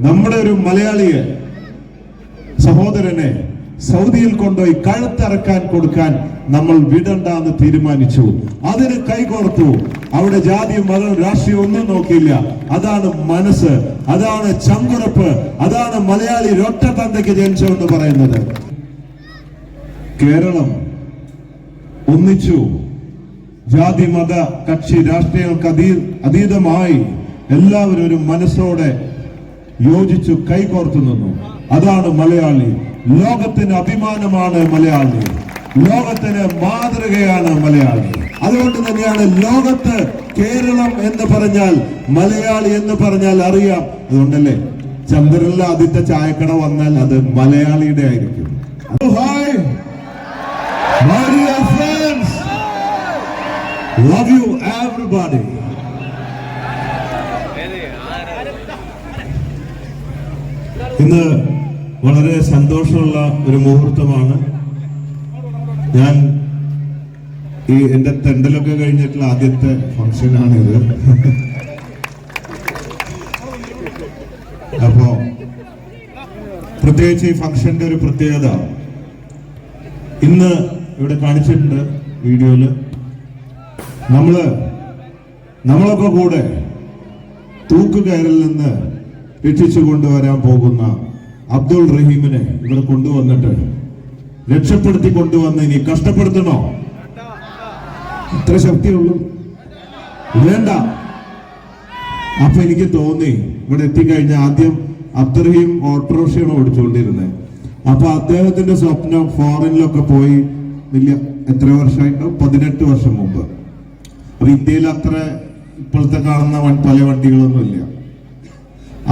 നമ്മുടെ ഒരു മലയാളിയെ സഹോദരനെ സൗദിയിൽ കൊണ്ടുപോയി കഴുത്തറക്കാൻ കൊടുക്കാൻ നമ്മൾ വിടണ്ടെന്ന് തീരുമാനിച്ചു. അതിന് കൈകോർത്തു. അവിടെ ജാതിയും മതവും രാഷ്ട്രീയം ഒന്നും നോക്കിയില്ല. അതാണ് മനസ്സ് അതാണ് ചങ്കുറപ്പ് അതാണ് മലയാളി ഒറ്റ തന്തയ്ക്ക് ജനിച്ചതെന്ന് പറയുന്നത്. കേരളം ഒന്നിച്ചു. ജാതി മത കക്ഷി രാഷ്ട്രീയങ്ങൾക്ക് അതീ അതീതമായി എല്ലാവരും ഒരു മനസ്സോടെ യോജിച്ചു കൈകോർത്തു നിന്നു. അതാണ് മലയാളി. ലോകത്തിന് അഭിമാനമാണ് മലയാളി. ലോകത്തിന് മാതൃകയാണ് മലയാളി. അതുകൊണ്ട് തന്നെയാണ് ലോകത്ത് കേരളം എന്ന് പറഞ്ഞാൽ മലയാളി എന്ന് പറഞ്ഞാൽ അറിയാം. അതുകൊണ്ടല്ലേ ചന്ദ്രനിൽ ആദ്യത്തെ ചായക്കട വന്നാൽ അത് മലയാളിയുടെ ആയിരിക്കും. ഹായ്. Love you everybody. ഇന്ന് വളരെ സന്തോഷമുള്ള ഒരു മുഹൂർത്തമാണ്. ഞാൻ ഈ എന്റെ തെണ്ടലൊക്കെ കഴിഞ്ഞിട്ടുള്ള ആദ്യത്തെ ഫംഗ്ഷനാണിത്. അപ്പോ പ്രത്യേകിച്ച് ഈ ഫംഗ്ഷന്റെ ഒരു പ്രത്യേകത. ഇന്ന് ഇവിടെ കാണിച്ചിട്ടുണ്ട് വീഡിയോയിൽ. നമ്മൾ നമ്മളൊക്കെ കൂടെ തൂക്കുകയറിൽ നിന്ന് രക്ഷിച്ചു കൊണ്ടുവരാൻ പോകുന്ന അബ്ദുൾ റഹീമിനെ ഇവിടെ കൊണ്ടുവന്നിട്ട് രക്ഷപ്പെടുത്തി കൊണ്ടുവന്ന് ഇനി കഷ്ടപ്പെടുത്തണോ? ഇത്ര ശക്തിയുള്ളൂ. വേണ്ട. അപ്പൊ എനിക്ക് തോന്നി ഇവിടെ എത്തിക്കഴിഞ്ഞ ആദ്യം അബ്ദുറഹീം ഓട്ടോറിക്ഷയാണ് ഓടിച്ചുകൊണ്ടിരുന്നത്. അപ്പൊ അദ്ദേഹത്തിന്റെ സ്വപ്നം ഫോറിനിലൊക്കെ പോയി വലിയ എത്ര വർഷമായിട്ടുണ്ടാവും പതിനെട്ട് വർഷം മുമ്പ്. അപ്പൊ ഇന്ത്യയിൽ അത്ര ഇപ്പോഴത്തെ കാണുന്ന പല വണ്ടികളൊന്നും ഇല്ല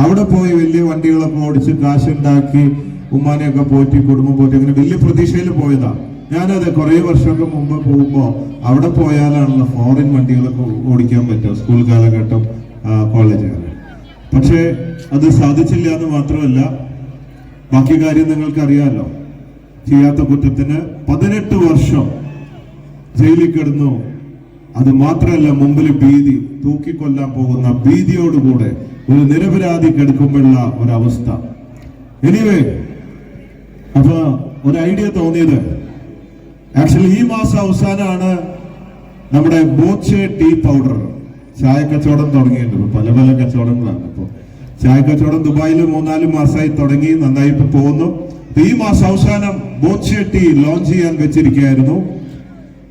അവിടെ പോയി വലിയ വണ്ടികളൊക്കെ ഓടിച്ച് കാശുണ്ടാക്കി ഉമ്മാനെയൊക്കെ പോറ്റി കുടുംബം പോറ്റി അങ്ങനെ വലിയ പ്രതീക്ഷയിൽ പോയതാ. ഞാനത് കുറെ വർഷമൊക്കെ മുമ്പ് പോകുമ്പോ അവിടെ പോയാലാണല്ലോ ഫോറിൻ വണ്ടികളൊക്കെ ഓടിക്കാൻ പറ്റുക സ്കൂൾ കാലഘട്ടം കോളേജ് കാലം പക്ഷേ അത് സാധിച്ചില്ല എന്ന് മാത്രമല്ല ബാക്കി കാര്യം നിങ്ങൾക്ക് അറിയാമല്ലോ ചെയ്യാത്ത കുറ്റത്തിന് പതിനെട്ട് വർഷം ജയിലിൽ കിടന്നു. അത് മാത്രമല്ല മുമ്പിൽ ഭീതി തൂക്കിക്കൊല്ലാൻ പോകുന്ന ഭീതിയോടുകൂടെ ഒരു നിരപരാധി കിടക്കുമ്പോഴുള്ള ഒരവസ്ഥ. എനിവേ അപ്പൊ ഒരു ഐഡിയ തോന്നിയത്. ആക്ച്വലി ഈ മാസം അവസാനമാണ് നമ്മുടെ ബോച്ചെ ടീ പൗഡർ ചായ കച്ചവടം തുടങ്ങിയിട്ടുണ്ട് പല പല കച്ചവടങ്ങളാണ്. അപ്പോൾ ചായ കച്ചവടം ദുബായിൽ മൂന്നാൽ മാസമായി തുടങ്ങി നന്നായി ഇപ്പൊ പോകുന്നു. ഈ മാസം അവസാനം ബോച്ചെ ടീ ലോഞ്ച് ചെയ്യാൻ വെച്ചിരിക്കുകയായിരുന്നു.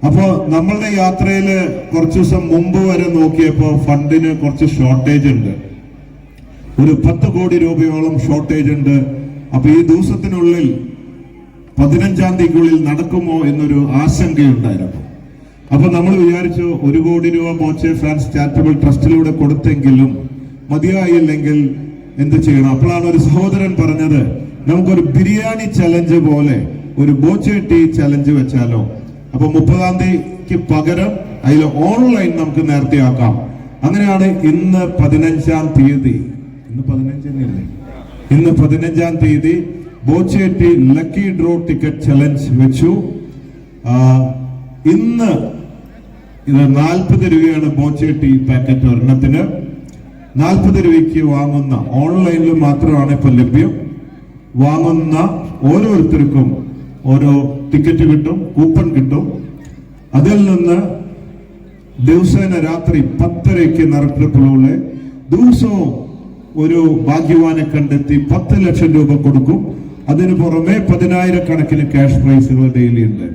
അപ്പോൾ നമ്മളുടെ യാത്രയിൽ കുറച്ചു ദിവസം മുമ്പ് വരെ നോക്കിയപ്പോൾ ഫണ്ടിന് കുറച്ച് ഷോർട്ടേജ് ഉണ്ട്. ഒരു പത്ത് കോടി രൂപയോളം ഷോർട്ടേജ് ഉണ്ട്. അപ്പൊ ഈ ദിവസത്തിനുള്ളിൽ പതിനഞ്ചാം തീയതിക്കുള്ളിൽ നടക്കുമോ എന്നൊരു ആശങ്കയുണ്ടായിരുന്നു. അപ്പൊ നമ്മൾ വിചാരിച്ചു ഒരു കോടി രൂപ മോച്ച ഫ്രാൻസ് ചാരിറ്റബിൾ ട്രസ്റ്റിലൂടെ കൊടുത്തെങ്കിലും മതിയായില്ലെങ്കിൽ എന്ത് ചെയ്യണം. അപ്പോഴാണ് ഒരു സഹോദരൻ പറഞ്ഞത് നമുക്കൊരു ബിരിയാണി ചലഞ്ച് പോലെ ഒരു ബോച്ചെ ടീ ചലഞ്ച് വെച്ചാലോ? അപ്പൊ മുപ്പതാം തീയതിക്ക് പകരം അതിൽ ഓൺലൈൻ നമുക്ക് നേരത്തെ ആക്കാം. അങ്ങനെയാണ് ഇന്ന് പതിനഞ്ചാം തീയതി. ഇന്ന് പതിനഞ്ചെന്നല്ലേ ഇന്ന് പതിനഞ്ചാം തീയതി Boche tea lucky draw ticket challenge വെച്ചു. ഇന്ന് ഇത് നാൽപ്പത് രൂപയാണ് ബോച്ചേട്ടി പാക്കറ്റ് ഒരെണ്ണത്തിന്. നാൽപ്പത് രൂപയ്ക്ക് വാങ്ങുന്ന ഓൺലൈനിൽ മാത്രമാണ് ഇപ്പൊ ലഭ്യം. വാങ്ങുന്ന ഓരോരുത്തർക്കും ഓരോ ടിക്കറ്റ് കിട്ടും കൂപ്പൺ കിട്ടും. അതിൽ നിന്ന് ദിവസേന രാത്രി പത്തരയ്ക്ക് നറുക്കെടുപ്പിലൂടെ ദിവസവും ഒരു ഭാഗ്യവാനെ കണ്ടെത്തി പത്ത് ലക്ഷം രൂപ കൊടുക്കും. അതിനു പുറമെ പതിനായിരക്കണക്കിന് ക്യാഷ് പ്രൈസുകൾ ഡെയിലി ഉണ്ട്.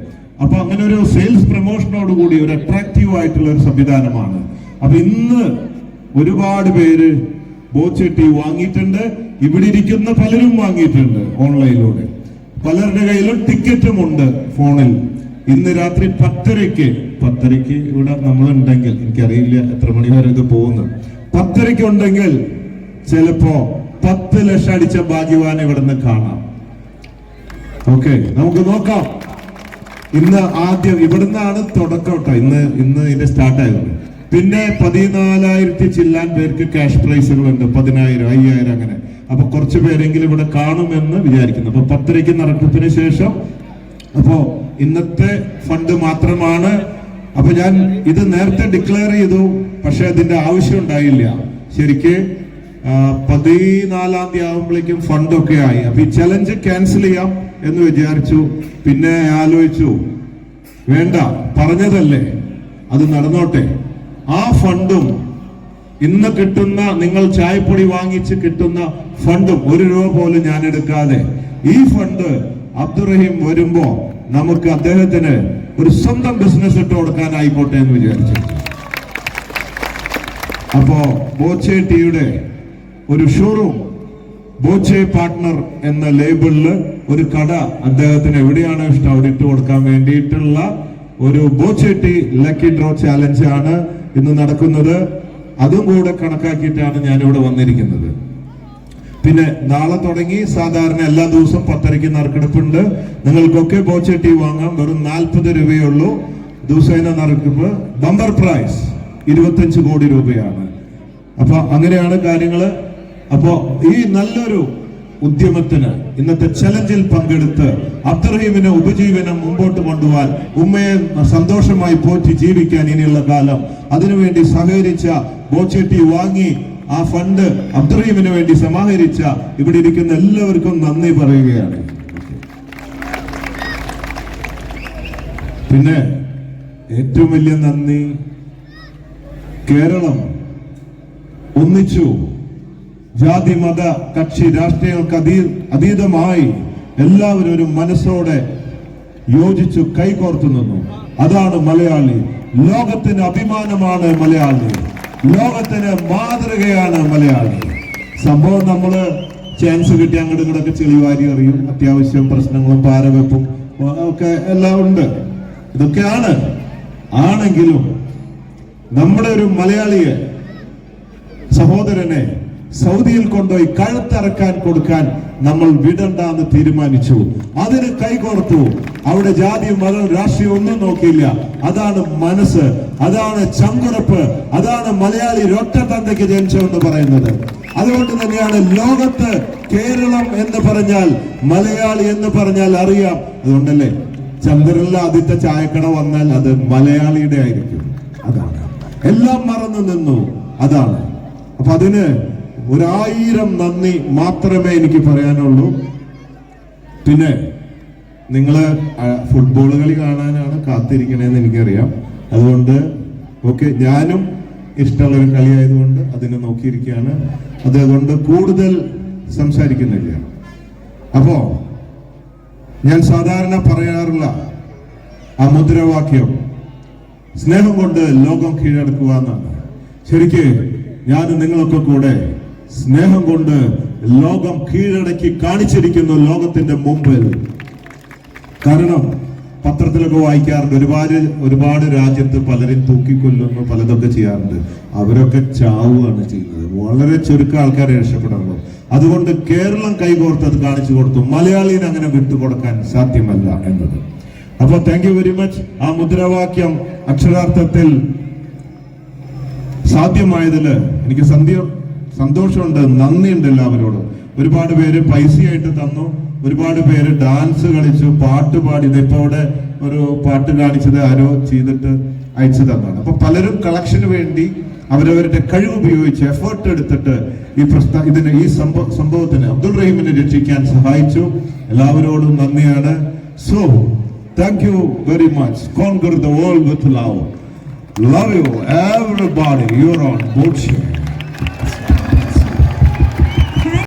അപ്പൊ അങ്ങനെ ഒരു സെയിൽസ് പ്രൊമോഷനോട് കൂടി ഒരു അട്രാക്റ്റീവ് ആയിട്ടുള്ള ഒരു സംവിധാനമാണ്. അപ്പൊ ഇന്ന് ഒരുപാട് പേര് ബോച്ചട്ടി വാങ്ങിയിട്ടുണ്ട്. ഇവിടെ ഇരിക്കുന്ന പലരും വാങ്ങിയിട്ടുണ്ട് ഓൺലൈനിലൂടെ. പലരുടെ കയ്യിലും ടിക്കറ്റും ഉണ്ട് ഫോണിൽ. ഇന്ന് രാത്രി പത്തരയ്ക്ക് പത്തരയ്ക്ക് ഇവിടെ നമ്മളുണ്ടെങ്കിൽ എനിക്കറിയില്ല എത്ര മണി വരെ ഇത് പോകുന്നു. പത്തരയ്ക്ക് ഉണ്ടെങ്കിൽ ചിലപ്പോ പത്ത് ലക്ഷം അടിച്ച ഭാഗ്യവാൻ ഇവിടുന്ന് കാണാം. ഓക്കെ നമുക്ക് നോക്കാം. ഇന്ന് ആദ്യം ഇവിടുന്നാണ് തുടക്കം കേട്ടോ. ഇന്ന് ഇന്ന് ഇതിന്റെ സ്റ്റാർട്ട് ആയത്. പിന്നെ പതിനാലായിരത്തി ചില്ലാൻ പേർക്ക് ക്യാഷ് പ്രൈസുകളുണ്ട് പതിനായിരം അയ്യായിരം അങ്ങനെ. അപ്പൊ കുറച്ച് പേരെങ്കിലും ഇവിടെ കാണുമെന്ന് വിചാരിക്കുന്നു. അപ്പൊ പത്തരയ്ക്ക് നടക്കത്തിന് ശേഷം അപ്പോ ഇന്നത്തെ ഫണ്ട് മാത്രമാണ്. അപ്പൊ ഞാൻ ഇത് നേരത്തെ ഡിക്ലെയർ ചെയ്തു. പക്ഷെ അതിന്റെ ആവശ്യം ഉണ്ടായില്ല. ശരിക്ക് പതിനാലാം തീയതി ആകുമ്പോഴേക്കും ഫണ്ടൊക്കെ ആയി. അപ്പൊ ഈ ചലഞ്ച് ക്യാൻസൽ ചെയ്യാം എന്ന് വിചാരിച്ചു. പിന്നെ ആലോചിച്ചു വേണ്ട പറഞ്ഞതല്ലേ? അത് നടന്നോട്ടെ. ആ ഫണ്ടും ഇന്ന് കിട്ടുന്ന നിങ്ങൾ ചായപ്പൊടി വാങ്ങിച്ച് കിട്ടുന്ന ഫണ്ടും ഒരു രൂപ പോലും ഞാൻ എടുക്കാതെ ഈ ഫണ്ട് അബ്ദുറഹീം വരുമ്പോ നമുക്ക് അദ്ദേഹത്തിന് ഒരു സ്വന്തം ബിസിനസ് ഇട്ട് കൊടുക്കാനായിക്കോട്ടെ എന്ന് വിചാരിച്ചു. അപ്പോ ബോച്ചെ ടീയുടെ ഒരു ഷോറൂം ബോച്ചെ പാർട്ട്ണർ എന്ന ലേബിളിൽ ഒരു കട അദ്ദേഹത്തിന് എവിടെയാണ് ഇഷ്ടം? അവിടെ ഇട്ട് കൊടുക്കാൻ വേണ്ടിയിട്ടുള്ള ഒരു Boche tea lucky draw challenge ആണ് ഇന്ന് നടക്കുന്നത്. അതും കൂടെ കണക്കാക്കിയിട്ടാണ് ഞാനിവിടെ വന്നിരിക്കുന്നത്. പിന്നെ നാളെ തുടങ്ങി സാധാരണ എല്ലാ ദിവസവും പത്തരയ്ക്ക് നറുക്കെടുപ്പുണ്ട്. നിങ്ങൾക്കൊക്കെ ബോച്ചട്ടി വാങ്ങാം. വെറും നാൽപ്പത് രൂപയേ ഉള്ളൂ ദിവസേന നറുക്കെടുപ്പ്. ബമ്പർ പ്രൈസ് ഇരുപത്തഞ്ച് കോടി രൂപയാണ്. അപ്പൊ അങ്ങനെയാണ് കാര്യങ്ങൾ. അപ്പോ ഈ നല്ലൊരു ഉദ്യമത്തിന് ഇന്നത്തെ ചലഞ്ചിൽ പങ്കെടുത്ത് അബ്ദുറഹീമിനെ ഉപജീവനം മുമ്പോട്ട് കൊണ്ടുപോകാൻ ഉമ്മയെ സന്തോഷമായി പോറ്റി ജീവിക്കാൻ ഇനിയുള്ള കാലം. അതിനുവേണ്ടി സഹകരിച്ച ബോച്ചെട്ടി വാങ്ങി ആ ഫണ്ട് അബ്ദുറഹീമിന് വേണ്ടി സമാഹരിച്ച ഇവിടെ ഇരിക്കുന്ന എല്ലാവർക്കും നന്ദി പറയുകയാണ്. പിന്നെ ഏറ്റവും വലിയ നന്ദി കേരളം. ഒന്നിച്ചു. ജാതി മത കക്ഷി രാഷ്ട്രീയങ്ങൾക്ക് അതീ അതീതമായി എല്ലാവരും ഒരു മനസ്സോടെ യോജിച്ചു കൈകോർത്തു നിന്നു. അതാണ് മലയാളി. ലോകത്തിന് അഭിമാനമാണ് മലയാളി. ലോകത്തിന് മാതൃകയാണ് മലയാളി. സംഭവം നമ്മൾ ചാൻസ് കിട്ടി അങ്ങോട്ട് ഇങ്ങോട്ടൊക്കെ ചെളിവാരി അറിയും അത്യാവശ്യം പ്രശ്നങ്ങളും പാരവെപ്പും ഒക്കെ എല്ലാം ഉണ്ട്. ഇതൊക്കെയാണ്. ആണെങ്കിലും നമ്മുടെ ഒരു മലയാളിയെ സഹോദരനെ സൗദിയിൽ കൊണ്ടുപോയി കഴുത്തിറക്കാൻ കൊടുക്കാൻ നമ്മൾ വിടണ്ടെന്ന് തീരുമാനിച്ചു. അതിന് കൈകോർത്തു. അവിടെ ജാതിയും മതവും രാഷ്ട്രീയം ഒന്നും നോക്കിയില്ല. അതാണ് മനസ്സ് അതാണ് ചങ്കുറപ്പ് അതാണ് മലയാളി രൊറ്റത്തന്തയ്ക്ക് ജനിച്ചതെന്ന് പറയുന്നത്. അതുകൊണ്ട് തന്നെയാണ് ലോകത്ത് കേരളം എന്ന് പറഞ്ഞാൽ മലയാളി എന്ന് പറഞ്ഞാൽ അറിയാം. അതുകൊണ്ടല്ലേ? ചന്ദ്രനിലെ ആദ്യത്തെ ചായക്കട വന്നാൽ അത് മലയാളിയുടെ ആയിരിക്കും. അതാണ്. എല്ലാം മറന്നു നിന്നു. അതാണ്. അപ്പൊ അതിന് ഒരായിരം നന്ദി മാത്രമേ എനിക്ക് പറയാനുള്ളൂ. പിന്നെ നിങ്ങൾ ഫുട്ബോൾ കളി കാണാനാണ് കാത്തിരിക്കണേന്ന് എനിക്കറിയാം. അതുകൊണ്ട് ഓക്കെ ഞാനും ഇഷ്ടമുള്ള ഒരു കളിയായതുകൊണ്ട് അതിനെ നോക്കിയിരിക്കുകയാണ്. അത് അതുകൊണ്ട് കൂടുതൽ സംസാരിക്കുന്നില്ല. അപ്പോ ഞാൻ സാധാരണ പറയാറുള്ള ആ മുദ്രാവാക്യം സ്നേഹം കൊണ്ട് ലോകം കീഴടക്കുക എന്നാണ് ശരിക്ക് ഞാൻ നിങ്ങളൊക്കെ കൂടെ സ്നേഹം കൊണ്ട് ലോകം കീഴടക്കി കാണിച്ചിരിക്കുന്നു ലോകത്തിന്റെ മുമ്പിൽ. കാരണം പത്രത്തിലൊക്കെ വായിക്കാറുണ്ട് ഒരുപാട് ഒരുപാട് രാജ്യത്ത് പലരും തൂക്കിക്കൊല്ലുന്നു പലതൊക്കെ ചെയ്യാറുണ്ട്. അവരൊക്കെ ചാവുകയാണ് ചെയ്യുന്നത്. വളരെ ചുരുക്കം ആൾക്കാരെ രക്ഷപ്പെടാറുള്ളൂ. അതുകൊണ്ട് കേരളം കൈകോർത്ത് അത് കാണിച്ചു കൊടുത്തു. മലയാളീനെ അങ്ങനെ വിട്ടുകൊടുക്കാൻ സാധ്യമല്ല എന്നത്. അപ്പൊ താങ്ക് യു വെരി മച്ച് ആ മുദ്രാവാക്യം അക്ഷരാർത്ഥത്തിൽ സാധ്യമായതിൽ എനിക്ക് സന്ധ്യ സന്തോഷമുണ്ട് നന്ദിയുണ്ട് എല്ലാവരോടും. ഒരുപാട് പേര് പൈസയായിട്ട് തന്നു ഒരുപാട് പേര് ഡാൻസ് കളിച്ചു പാട്ട് പാടി. ഇതിപ്പോ അവിടെ ഒരു പാട്ട് കാണിച്ചത് ആരോ ചെയ്തിട്ട് അയച്ചു തന്നാണ് അപ്പൊ പലരും കളക്ഷന് വേണ്ടി അവരവരുടെ കഴിവ് ഉപയോഗിച്ച് എഫേർട്ട് എടുത്തിട്ട് ഈ പ്രസ്താ ഇതിന് ഈ സംഭവ സംഭവത്തിന് അബ്ദുൾ റഹീമിനെ രക്ഷിക്കാൻ സഹായിച്ചു. എല്ലാവരോടും നന്ദിയാണ്. So thank you very much conquer the world with love love you everybody your own boat.